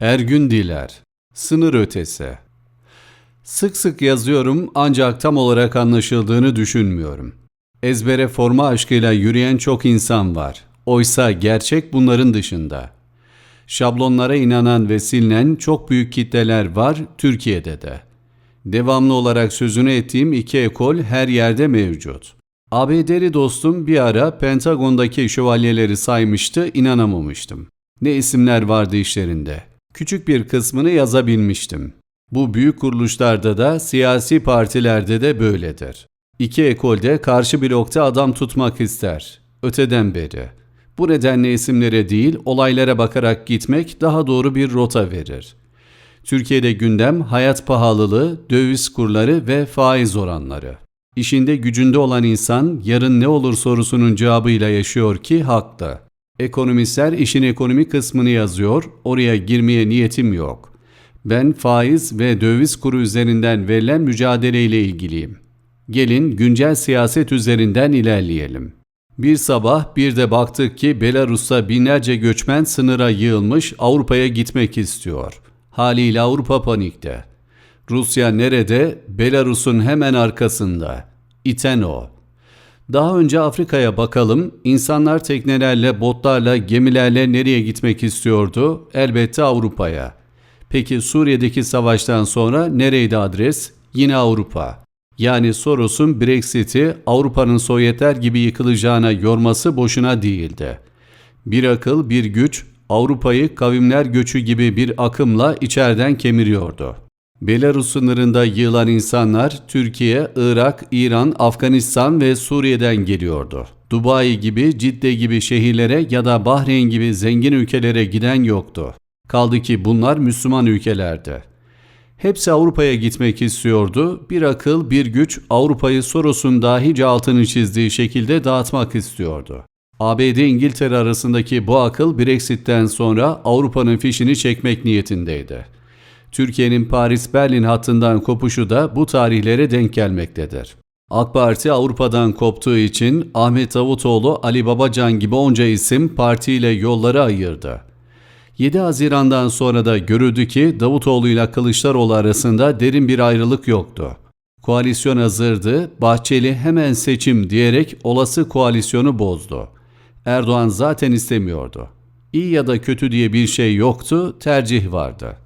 Ergün Diler Sınır Ötesi Sık sık yazıyorum ancak tam olarak anlaşıldığını düşünmüyorum. Ezbere forma aşkıyla yürüyen çok insan var. Oysa gerçek bunların dışında. Şablonlara inanan ve silinen çok büyük kitleler var Türkiye'de de. Devamlı olarak sözünü ettiğim iki ekol her yerde mevcut. ABD'li dostum bir ara Pentagon'daki şövalyeleri saymıştı, inanamamıştım. Ne isimler vardı işlerinde. Küçük bir kısmını yazabilmiştim. Bu büyük kuruluşlarda da siyasi partilerde de böyledir. İki ekolde karşı blokta adam tutmak ister. Öteden beri. Bu nedenle isimlere değil olaylara bakarak gitmek daha doğru bir rota verir. Türkiye'de gündem hayat pahalılığı, döviz kurları ve faiz oranları. İşinde gücünde olan insan yarın ne olur sorusunun cevabıyla yaşıyor ki haklı. Ekonomistler işin ekonomi kısmını yazıyor, oraya girmeye niyetim yok. Ben faiz ve döviz kuru üzerinden verilen mücadeleyle ilgiliyim. Gelin güncel siyaset üzerinden ilerleyelim. Bir sabah bir de baktık ki Belarus'ta binlerce göçmen sınıra yığılmış Avrupa'ya gitmek istiyor. Haliyle Avrupa panikte. Rusya nerede? Belarus'un hemen arkasında. İten o. Daha önce Afrika'ya bakalım. İnsanlar teknelerle, botlarla, gemilerle nereye gitmek istiyordu? Elbette Avrupa'ya. Peki Suriye'deki savaştan sonra nereydi adres? Yine Avrupa. Yani Soros'un Brexit'i Avrupa'nın Sovyetler gibi yıkılacağına yorması boşuna değildi. Bir akıl, bir güç Avrupa'yı kavimler göçü gibi bir akımla içeriden kemiriyordu. Belarus sınırında yığılan insanlar Türkiye, Irak, İran, Afganistan ve Suriye'den geliyordu. Dubai gibi, Cidde gibi şehirlere ya da Bahreyn gibi zengin ülkelere giden yoktu. Kaldı ki bunlar Müslüman ülkelerdi. Hepsi Avrupa'ya gitmek istiyordu. Bir akıl, bir güç Avrupa'yı Soros'un dahice altını çizdiği şekilde dağıtmak istiyordu. ABD-İngiltere arasındaki bu akıl Brexit'ten sonra Avrupa'nın fişini çekmek niyetindeydi. Türkiye'nin Paris-Berlin hattından kopuşu da bu tarihlere denk gelmektedir. AK Parti Avrupa'dan koptuğu için Ahmet Davutoğlu, Ali Babacan gibi onca isim partiyle yolları ayırdı. 7 Haziran'dan sonra da görüldü ki Davutoğlu ile Kılıçdaroğlu arasında derin bir ayrılık yoktu. Koalisyon hazırdı, Bahçeli hemen seçim diyerek olası koalisyonu bozdu. Erdoğan zaten istemiyordu. İyi ya da kötü diye bir şey yoktu, tercih vardı.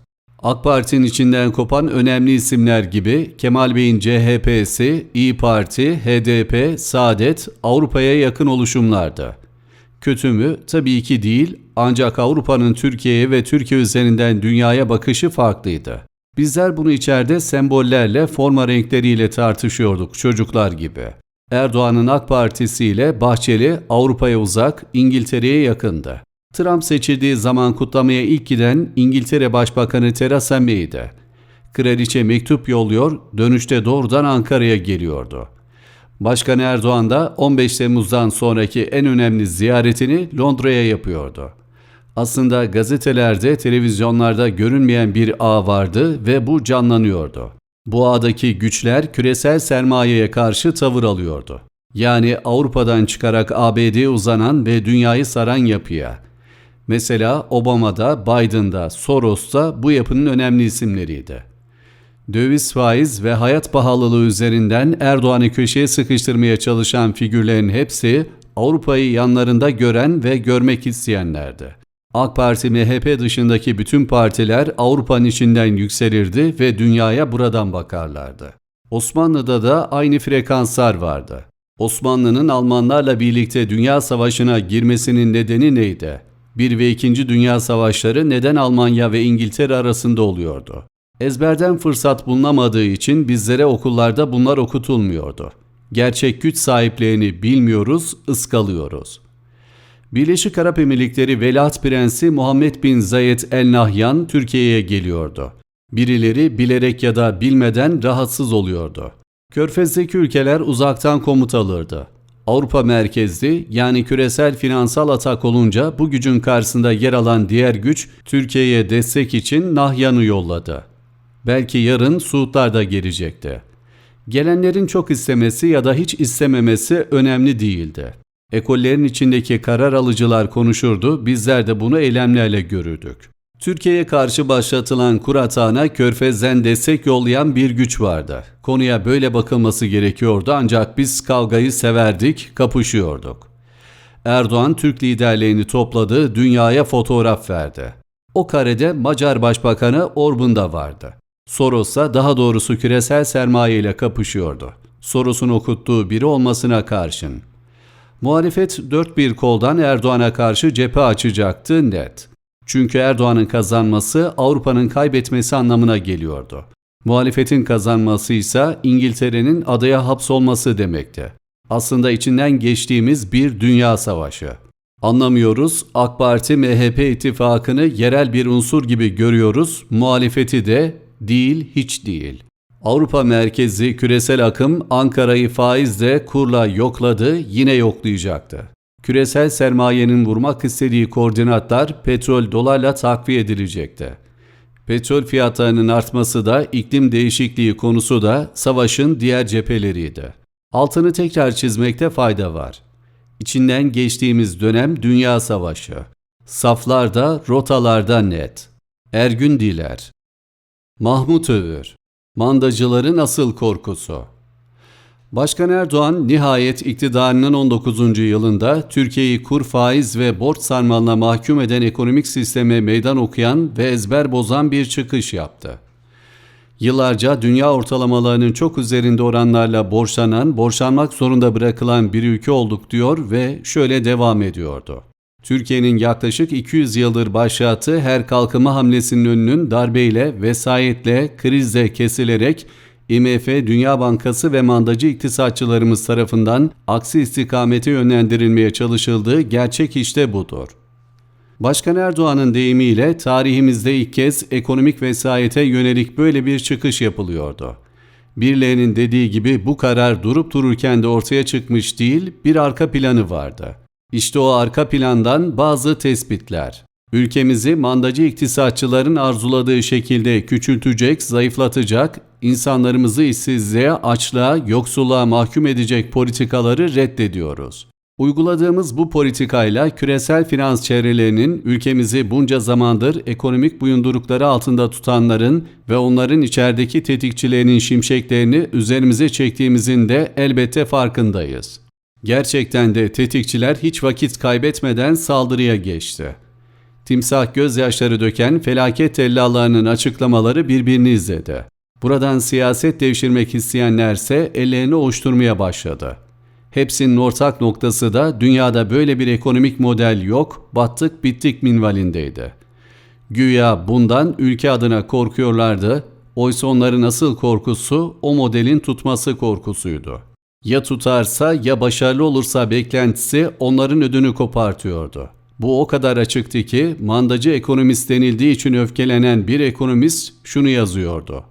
AK Parti'nin içinden kopan önemli isimler gibi Kemal Bey'in CHP'si, İyi Parti, HDP, Saadet Avrupa'ya yakın oluşumlardı. Kötü mü? Tabii ki değil ancak Avrupa'nın Türkiye'ye ve Türkiye üzerinden dünyaya bakışı farklıydı. Bizler bunu içeride sembollerle, forma renkleriyle tartışıyorduk çocuklar gibi. Erdoğan'ın AK Partisi ile Bahçeli Avrupa'ya uzak, İngiltere'ye yakındı. Trump seçildiği zaman kutlamaya ilk giden İngiltere Başbakanı Theresa May'di. Kraliçe mektup yolluyor, dönüşte doğrudan Ankara'ya geliyordu. Başkan Erdoğan da 15 Temmuz'dan sonraki en önemli ziyaretini Londra'ya yapıyordu. Aslında gazetelerde, televizyonlarda görünmeyen bir ağ vardı ve bu canlanıyordu. Bu ağdaki güçler küresel sermayeye karşı tavır alıyordu. Yani Avrupa'dan çıkarak ABD'ye uzanan ve dünyayı saran yapıya. Mesela Obama'da, Biden'da, Soros'ta bu yapının önemli isimleriydi. Döviz faiz ve hayat pahalılığı üzerinden Erdoğan'ı köşeye sıkıştırmaya çalışan figürlerin hepsi Avrupa'yı yanlarında gören ve görmek isteyenlerdi. AK Parti MHP dışındaki bütün partiler Avrupa'nın içinden yükselirdi ve dünyaya buradan bakarlardı. Osmanlı'da da aynı frekanslar vardı. Osmanlı'nın Almanlarla birlikte Dünya Savaşı'na girmesinin nedeni neydi? Bir ve ikinci Dünya Savaşları neden Almanya ve İngiltere arasında oluyordu? Ezberden fırsat bulunamadığı için bizlere okullarda bunlar okutulmuyordu. Gerçek güç sahiplerini bilmiyoruz, ıskalıyoruz. Birleşik Arap Emirlikleri Veliaht Prensi Muhammed bin Zayed El Nahyan Türkiye'ye geliyordu. Birileri bilerek ya da bilmeden rahatsız oluyordu. Körfez'deki ülkeler uzaktan komut alırdı. Avrupa merkezli yani küresel finansal atak olunca bu gücün karşısında yer alan diğer güç Türkiye'ye destek için Nahyan'ı yolladı. Belki yarın Suudlar da gelecekti. Gelenlerin çok istemesi ya da hiç istememesi önemli değildi. Ekollerin içindeki karar alıcılar konuşurdu, bizler de bunu eylemlerle görürdük. Türkiye'ye karşı başlatılan kur atağına Körfez'den destek yollayan bir güç vardı. Konuya böyle bakılması gerekiyordu ancak biz kavgayı severdik, kapışıyorduk. Erdoğan Türk liderlerini topladı, dünyaya fotoğraf verdi. O karede Macar Başbakanı Orban da vardı. Soros'a daha doğrusu küresel sermaye ile kapışıyordu. Soros'un okuttuğu biri olmasına karşın. Muhalefet dört bir koldan Erdoğan'a karşı cephe açacaktı net. Çünkü Erdoğan'ın kazanması Avrupa'nın kaybetmesi anlamına geliyordu. Muhalefetin kazanması ise İngiltere'nin adaya hapsolması demekti. Aslında içinden geçtiğimiz bir dünya savaşı. Anlamıyoruz, AK Parti MHP ittifakını yerel bir unsur gibi görüyoruz, muhalefeti de değil hiç değil. Avrupa merkezi küresel akım Ankara'yı faizle kurla yokladı, yine yoklayacaktı. Küresel sermayenin vurmak istediği koordinatlar petrol dolarla takviye edilecekti. Petrol fiyatlarının artması da iklim değişikliği konusu da savaşın diğer cepheleriydi. Altını tekrar çizmekte fayda var. İçinden geçtiğimiz dönem dünya savaşı. Saflarda, rotalarda net. Ergün Diler Mahmut Övür Mandacıların asıl korkusu Başkan Erdoğan nihayet iktidarının 19. yılında Türkiye'yi kur faiz ve borç sarmalına mahkum eden ekonomik sisteme meydan okuyan ve ezber bozan bir çıkış yaptı. Yıllarca dünya ortalamalarının çok üzerinde oranlarla borçlanan, borçlanmak zorunda bırakılan bir ülke olduk diyor ve şöyle devam ediyordu. Türkiye'nin yaklaşık 200 yıldır başlattığı her kalkınma hamlesinin önünün darbeyle, vesayetle, krizle kesilerek IMF, Dünya Bankası ve mandacı iktisatçılarımız tarafından aksi istikamete yönlendirilmeye çalışıldığı gerçek işte budur. Başkan Erdoğan'ın deyimiyle tarihimizde ilk kez ekonomik vesayete yönelik böyle bir çıkış yapılıyordu. Birilerinin dediği gibi bu karar durup dururken de ortaya çıkmış değil, bir arka planı vardı. İşte o arka plandan bazı tespitler. Ülkemizi mandacı iktisatçıların arzuladığı şekilde küçültecek, zayıflatacak, insanlarımızı işsizliğe, açlığa, yoksulluğa mahkum edecek politikaları reddediyoruz. Uyguladığımız bu politikayla küresel finans çevrelerinin ülkemizi bunca zamandır ekonomik buyundurukları altında tutanların ve onların içerideki tetikçilerinin şimşeklerini üzerimize çektiğimizin de elbette farkındayız. Gerçekten de tetikçiler hiç vakit kaybetmeden saldırıya geçti. Timsah gözyaşları döken felaket tellallarının açıklamaları birbirini izledi. Buradan siyaset devşirmek isteyenlerse ellerini oluşturmaya başladı. Hepsinin ortak noktası da dünyada böyle bir ekonomik model yok, battık bittik minvalindeydi. Güya bundan ülke adına korkuyorlardı, oysa onların asıl korkusu o modelin tutması korkusuydu. Ya tutarsa ya başarılı olursa beklentisi onların ödünü kopartıyordu. Bu o kadar açıktı ki mandacı ekonomist denildiği için öfkelenen bir ekonomist şunu yazıyordu.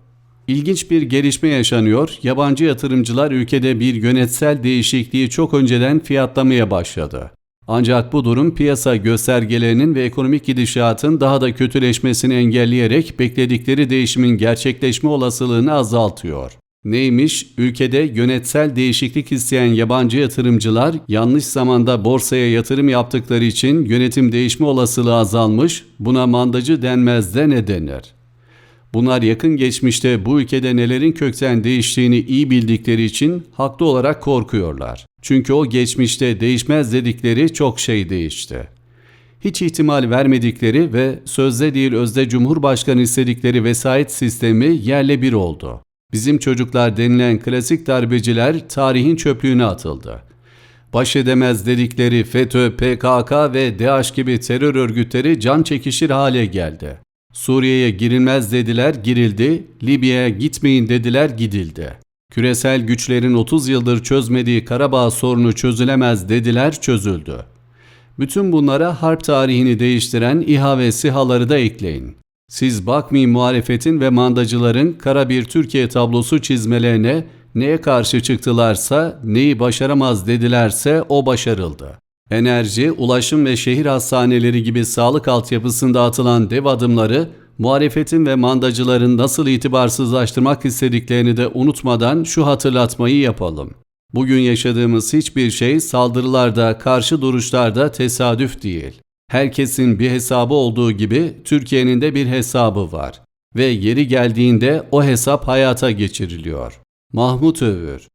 İlginç bir gelişme yaşanıyor. Yabancı yatırımcılar ülkede bir yönetsel değişikliği çok önceden fiyatlamaya başladı. Ancak bu durum piyasa göstergelerinin ve ekonomik gidişatın daha da kötüleşmesini engelleyerek bekledikleri değişimin gerçekleşme olasılığını azaltıyor. Neymiş? Ülkede yönetsel değişiklik isteyen yabancı yatırımcılar yanlış zamanda borsaya yatırım yaptıkları için yönetim değişme olasılığı azalmış, buna mandacı denmez de ne denir? Bunlar yakın geçmişte bu ülkede nelerin kökten değiştiğini iyi bildikleri için haklı olarak korkuyorlar. Çünkü o geçmişte değişmez dedikleri çok şey değişti. Hiç ihtimal vermedikleri ve sözde değil özde Cumhurbaşkanı istedikleri vesayet sistemi yerle bir oldu. Bizim çocuklar denilen klasik darbeciler tarihin çöplüğüne atıldı. Baş edemez dedikleri FETÖ, PKK ve DAEŞ gibi terör örgütleri can çekişir hale geldi. Suriye'ye girilmez dediler, girildi. Libya'ya gitmeyin dediler, gidildi. Küresel güçlerin 30 yıldır çözmediği Karabağ sorunu çözülemez dediler, çözüldü. Bütün bunlara harp tarihini değiştiren İHA ve SİHA'ları da ekleyin. Siz bakmayın muhalefetin ve mandacıların kara bir Türkiye tablosu çizmelerine neye karşı çıktılarsa, neyi başaramaz dedilerse o başarıldı. Enerji, ulaşım ve şehir hastaneleri gibi sağlık altyapısında atılan dev adımları muhalefetin ve mandacıların nasıl itibarsızlaştırmak istediklerini de unutmadan şu hatırlatmayı yapalım. Bugün yaşadığımız hiçbir şey saldırılarda, karşı duruşlarda tesadüf değil. Herkesin bir hesabı olduğu gibi Türkiye'nin de bir hesabı var ve yeri geldiğinde o hesap hayata geçiriliyor. Mahmut Övür